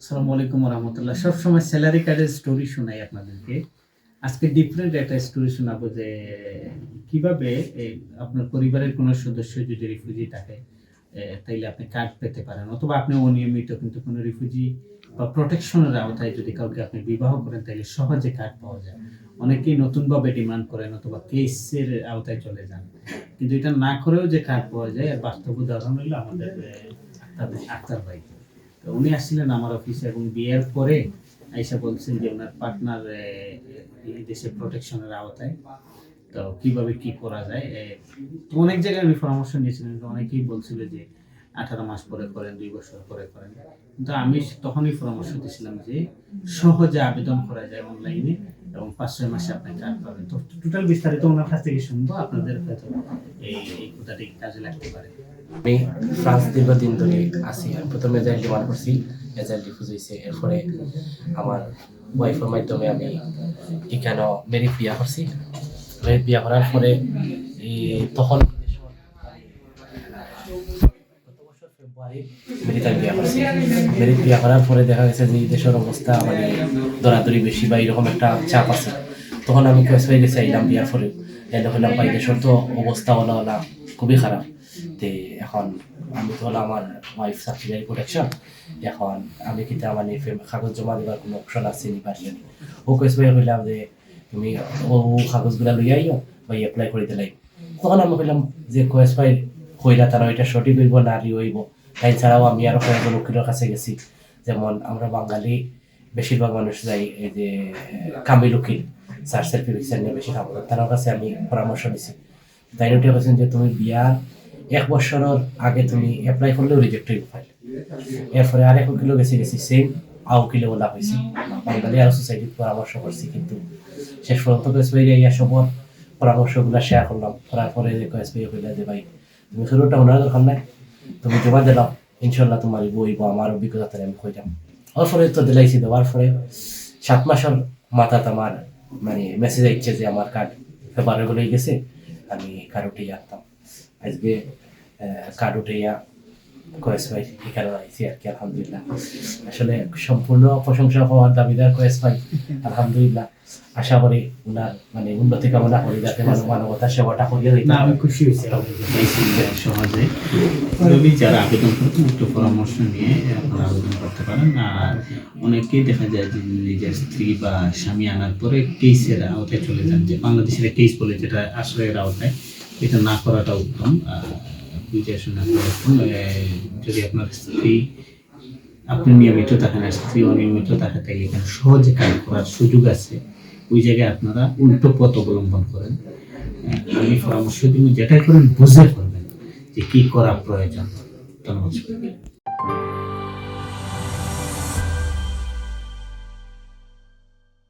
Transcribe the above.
আলাইকুম রহমতুল্লাহ। সবসময় স্যালারি কার্ডের স্টোরি শোনাই আপনাদেরকে। আজকে ডিফারেন্ট একটা স্টোরি শোনাবো যে, কীভাবে আপনার পরিবারের কোনো সদস্য যদি রিফিউজি থাকে তাইলে আপনি কার্ড পেতে পারেন। অথবা আপনি অনিয়মিত কিন্তু কোনো রিফিউজি বা প্রোটেকশনের আওতায় যদি কাউকে আপনি বিবাহ করেন, তাইলে সহজে কার্ড পাওয়া যায়। অনেকেই নতুনভাবে ডিমান্ড করেন অথবা কেসের আওতায় চলে যান। কিন্তু এটা না করেও যে কার্ড পাওয়া যায় আর বাস্তব উদাহরণ হলো আমাদের আক্তার ভাই। উনি আসছিলেন আমার অফিসে এবং বিয়ের পরে আইসা বলছেন যে ওনার পার্টনার এই দেশে প্রোটেকশনের আওতায়। তো কীভাবে কি করা যায়? অনেক জায়গায় আমি পরামর্শ নিয়েছিলাম অনেকেই বলছিল যে আঠারো মাস পরে করেন, দুই বছর পরে করেন। কিন্তু আমি তখনই পরামর্শ দিয়েছিলাম যে সহজে আবেদন করা যায় অনলাইনে এবং পাঁচ ছয় মাসে আপনি কার্ড পাবেন। তো টোটাল বিস্তারিত ওনার কাছ থেকে শুনব, আপনাদের হয়তো এই এই কাজে লাগতে পারে। আমি ফ্রান্স দীর্ঘদিন ধরে আছি। আমি প্রথমে এজেন্ট ডিমান্ড করছি এজেন্ট রিফিউজ হয়েছে। এরপরে আমার ওয়াইফের মাধ্যমে আমি এখানে মেরিট বিয়া করছি। মেরিট বিয়া করার পরে তখন মেরিট বিয়া করার পরে দেখা গেছে যে দেশের অবস্থা মানে দরাদরি বেশি বা এরকম একটা চাপ আছে। তখন আমি কেস হয়ে গেছি, আইলাম বিয়ার পরে। এনে হলাম বা দেশের তো অবস্থা হলা হলা, খুবই খারাপ। তে এখন আমি তো হলো আমার ওয়াইফ সার্টিফিকেট প্রোটেকশন এখন আমি কিন্তু ফে- কাগজ জমা দেওয়ার কোনো অপশন আছে নি পারি ও কেস হয়ে কইলাম যে তুমি ও কাগজগুলা লই আইও বা এপ্লাই করে দিলাই। তখন আমি কইলাম যে কোয়েস ভাই কইরা তারা এটা সঠিক হইব না রি হইব। তাই ছাড়াও আমি আরও কয়েকজন উকিলের কাছে গেছি। যেমন আমরা বাঙালি, বেশিরভাগ মানুষ যাই এই যে, কামিল উকিল সার সার্টিফিকেশন নিয়ে বেশি খাব তার কাছে আমি পরামর্শ দিছি তাই উঠে বলছেন যে, তুমি বিয়ার এক বছরের আগে তুমি অ্যাপ্লাই করলেও রিজেক্ট হইব ফাইল এরপরে আরেক উকিলও গেছি গেছি সেম আ উকিলে বলা হয়েছে বাঙালি আর সোসাইটির পরামর্শ করছি, কিন্তু শেষ পর্যন্ত কয়েসবাই ইয়া সবর পরামর্শগুলো শেয়ার করলাম। করার পরে কয়েসবাই কইলা যে, ভাই, তুমি শুরুটা ওনার দরকার নাই তুমি জমা দিলাম ইনশাল্লাহ তোমার বইব আমার অভিজ্ঞতা আমি কইলাম ওর ফলে তো দিলাইছি দেওয়ার পরে সাত মাসের মাথাত আমার মানে মেসেজ আইছে যে আমার কার্ড ফেব্রুয়ারি বলে গেছে, আমি কার্ড উঠে আসতাম আজকে কার্ড উঠাইয়া কয়েস ভাই এখানে আইসি আর কি, আলহামদুলিল্লাহ। আসলে সম্পূর্ণ প্রশংসা হওয়ার দাবিদার কয়েস ভাই আলহামদুলিল্লাহ। আশা করি উনার মানে উন্নতি কামনা করি যাতে মানবতার সেবাটা করিয়া দিতে না আমি খুশি হয়েছি। সহজে। যদি যারা আবেদন করতে একটু পরামর্শ নিয়ে আপনারা আবেদন করতে পারেন। আর অনেকেই দেখা যায় যে নিজের স্ত্রী বা স্বামী আনার পরে কেসের আওতায় চলে যান যে বাংলাদেশের কেস বলে যেটা আশ্রয়ের আওতায় এটা না করাটা উত্তম। বুঝে শুনে যদি আপনার স্ত্রী আপনি নিয়মিত থাকেন আর স্ত্রী অনিয়মিত থাকে তাই এখানে সহজে কাজ করার সুযোগ আছে। ওই জায়গায় আপনারা উল্টো পথ অবলম্বন করেন আমি পরামর্শ দিব, যেটাই করেন বুঝে করবেন যে কি করা প্রয়োজন ধন্যবাদ।